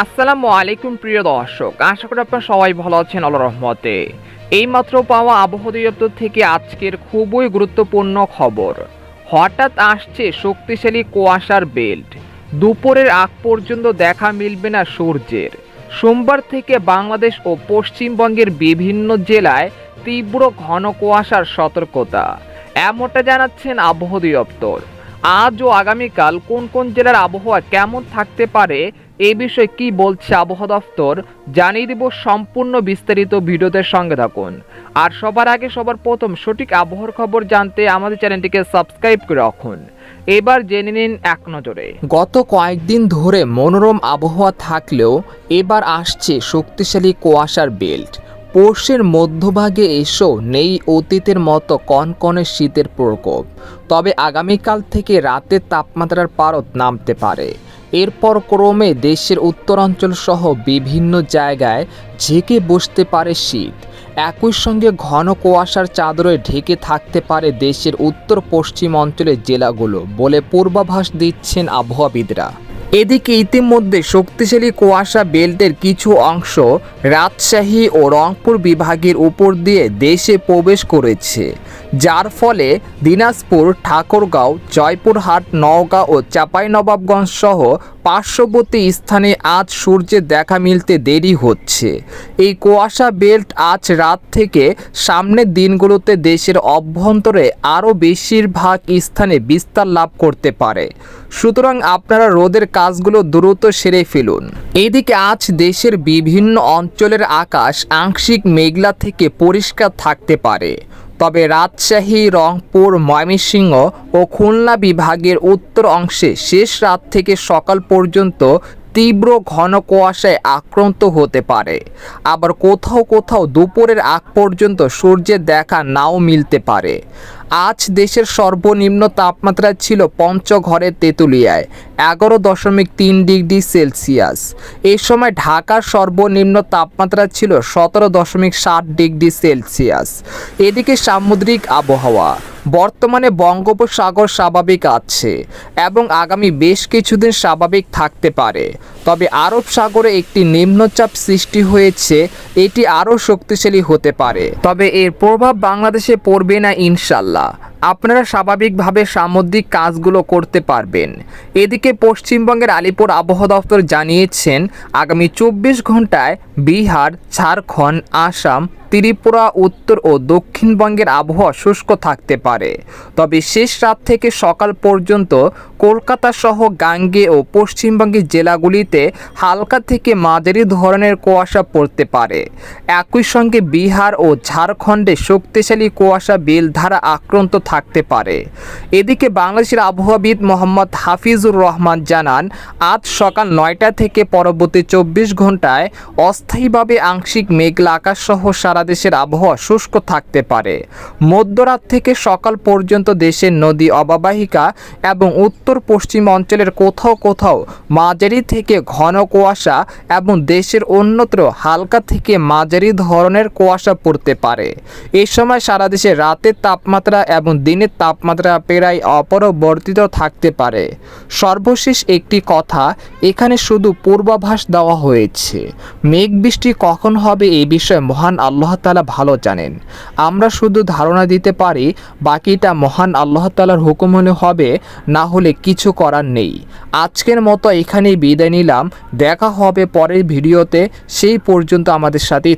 আসসালামু আলাইকুম প্রিয় দর্শক, আশা করি আপনারা সবাই ভালো আছেন আল্লাহ রহমতে। এইমাত্র পাওয়া আবহাওয়া দপ্তর থেকে আজকের খুবই গুরুত্বপূর্ণ খবর। হঠাৎ আসছে শক্তিশালী কুয়াশার বেল্ট। দুপুরের আগ পর্যন্ত দেখা মিলবে না সূর্যের। সোমবার থেকে বাংলাদেশ ও পশ্চিমবঙ্গের বিভিন্ন জেলায় তীব্র ঘন কুয়াশার সতর্কতা। এমনটা জানাচ্ছেন আবহাওয়া দপ্তর। আজ ও আগামীকাল কোন কোন জেলার আবহাওয়া কেমন থাকতে পারে এই বিষয়ে কি বলছে আবহাওয়া দফতর জানিয়ে দিব সম্পূর্ণ বিস্তারিত ভিডিওতে সঙ্গে থাকুন। আর সবার আগে সবার প্রথম সঠিক আবহাওয়ার খবর জানতে আমাদের চ্যানেলটিকে সাবস্ক্রাইব করে রাখুন। এবার জেনে নিন এক নজরে। গত কয়েকদিন ধরে মনোরম আবহাওয়া থাকলেও এবার আসছে শক্তিশালী কুয়াশার বেল্ট। পৌষের মধ্যভাগে এসেও নেই অতীতের মতো কনকনে শীতের প্রকোপ। তবে আগামীকাল থেকে রাতের তাপমাত্রার পারদ নামতে পারে। এরপর ক্রমে দেশের উত্তরাঞ্চল সহ বিভিন্ন জায়গায় ঝেঁকে বসতে পারে শীত। একই সঙ্গে ঘন কুয়াশার চাদরে ঢেকে থাকতে পারে দেশের উত্তর পশ্চিম অঞ্চলের জেলাগুলো বলে পূর্বাভাস দিচ্ছেন আবহাওয়াবিদরা। এদিকে ইতিমধ্যে শক্তিশালী কুয়াশা বেল্টের কিছু অংশ রাজশাহী ও রংপুর বিভাগের উপর দিয়ে দেশে প্রবেশ করেছে, যার ফলে দিনাজপুর, ঠাকুরগাঁও, জয়পুরহাট, নওগাঁ ও চাঁপাইনবাবগঞ্জ সহ পার্শ্ববর্তী স্থানে আজ সূর্যের দেখা মিলতে দেরি হচ্ছে। এই কুয়াশা বেল্ট আজ রাত থেকে সামনের দিনগুলোতে দেশের অভ্যন্তরে আরও বেশিরভাগ স্থানে বিস্তার লাভ করতে পারে। সুতরাং আপনারা রোদের কাজগুলো দ্রুত সেরে ফেলুন। এদিকে আজ দেশের বিভিন্ন অঞ্চলের আকাশ আংশিক মেঘলা থেকে পরিষ্কার থাকতে পারে। তবে রাজশাহী, রংপুর, ময়মনসিংহ ও খুলনা বিভাগের উত্তর অংশে শেষ রাত থেকে সকাল পর্যন্ত তীব্র ঘন কুয়াশায় আক্রান্ত হতে পারে। আবার কোথাও কোথাও দুপুরের আগ পর্যন্ত সূর্যের দেখা নাও মিলতে পারে। আজ দেশের সর্বনিম্ন তাপমাত্রা ছিল পঞ্চঘরের তেঁতুলিয়ায়, এগারো দশমিক তিন ডিগ্রি সেলসিয়াস। এই সময় ঢাকার সর্বনিম্ন তাপমাত্রা ছিল সতেরো দশমিক ষাট ডিগ্রি সেলসিয়াস। এদিকে সামুদ্রিক আবহাওয়া বর্তমানে বঙ্গোপসাগর স্বাভাবিক আছে এবং আগামী বেশ কিছুদিন স্বাভাবিক থাকতে পারে। তবে আরব সাগরে একটি নিম্নচাপ সৃষ্টি হয়েছে, এটি আরও শক্তিশালী হতে পারে। তবে এর প্রভাব বাংলাদেশে পড়বে না ইনশাল্লাহ আপনারা স্বাভাবিকভাবে সামুদ্রিক কাজগুলো করতে পারবেন। এদিকে পশ্চিমবঙ্গের আলিপুর আবহাওয়া দপ্তর জানিয়েছেন, আগামী চব্বিশ ঘন্টায় বিহার, ঝাড়খণ্ড, আসাম ত্রিপুরা, উত্তর ও দক্ষিণবঙ্গের আবহাওয়া শুষ্ক থাকতে পারে। তবে শেষ রাত থেকে সকাল পর্যন্ত কলকাতা সহ গাঙ্গে ও পশ্চিমবঙ্গের জেলাগুলিতে হালকা থেকে মাঝারি ধরনের কুয়াশা পড়তে পারে। একই সঙ্গে বিহার ও ঝাড়খণ্ডে শক্তিশালী কুয়াশা বেল ধারা আক্রান্ত থাকতে পারে। এদিকে বাংলাদেশের আবহাওয়াবিদ মোহাম্মদ হাফিজুর রহমান জানান, আজ সকাল নয়টা থেকে পরবর্তী চব্বিশ ঘন্টায় অস্থায়ীভাবে আংশিক মেঘলা আকাশ সহ সারা দেশের আবহাওয়া শুষ্ক থাকতে পারে। মধ্যরাত থেকে সকাল পর্যন্ত দেশের নদী অববাহিকা এবং উত্তর পশ্চিম অঞ্চলের কোথাও কোথাও মাঝারি থেকে ঘন কুয়াশা এবং দেশের অন্যত্র হালকা থেকে মাঝারি ধরনের কুয়াশা পড়তে পারে। এ সময় সারা দেশে রাতের তাপমাত্রা এবং দিনের তাপমাত্রা প্রায় অপরিবর্তিত থাকতে পারে। সর্বশেষ একটি কথা, এখানে শুধু পূর্বাভাস দেওয়া হয়েছে। মেঘ বৃষ্টি কখন হবে এই বিষয়ে মহান আল্লাহ তালা ভালো জানেন। আমরা শুধু ধারণা দিতে পারি, বাকিটা মহান আল্লাহ তালার হুকুম হলে হবে, না হলে কিছু করার নেই। আজকের মতো এখানেই বিদায় নিলাম। দেখা হবে পরের ভিডিওতে। সেই পর্যন্ত আমাদের সাথেই।